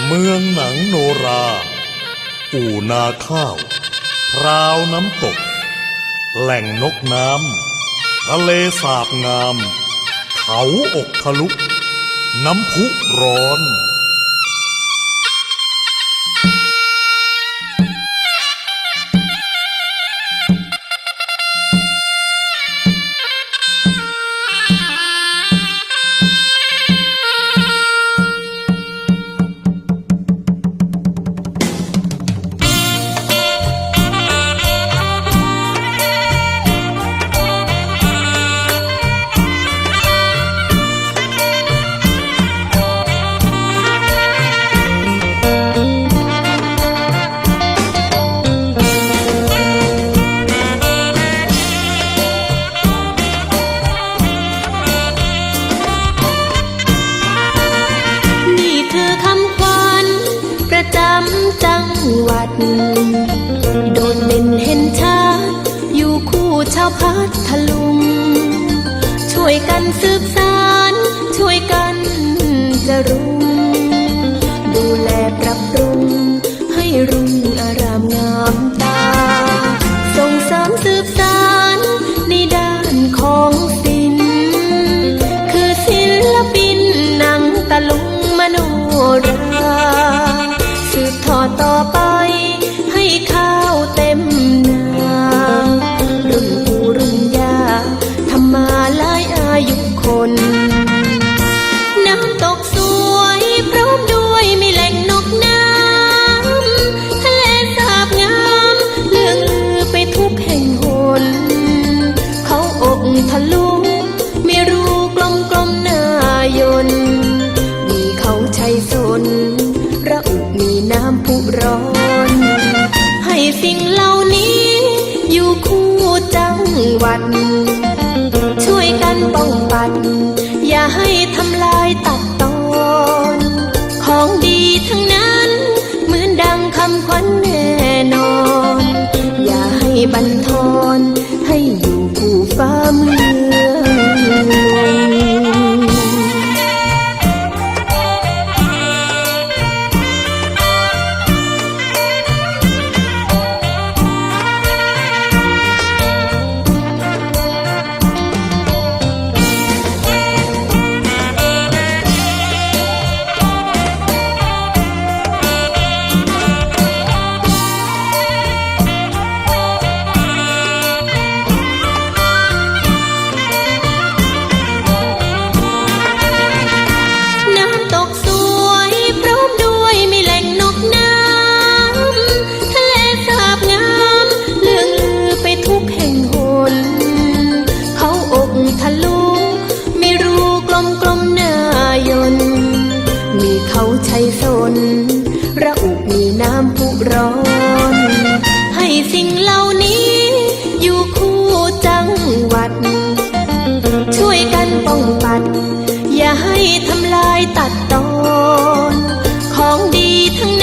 เมืองหนังโนรา อู่นาข้าว พราวน้ำตก แหล่งนกน้ำ ทะเลสาบงาม เขาอกทะลุ น้ำพุร้อน โดดเด่นเห็นชัดอยู่คู่ชาวพัทลุง ช่วยกันสืบสาน สิ่งเหล่านี้ อยู่คู่จังหวัด ช่วยกันป้องปัด อย่าให้ทำลายตัดตอน ของดีทั้งนั้น เหมือนดังคำขวัญแน่นอน อย่าให้บันทอนให้อยู่คู่ฟ้ามือ วยกันป้องปัด อย่าให้ทำลายตัดตอน ของดีทั้ง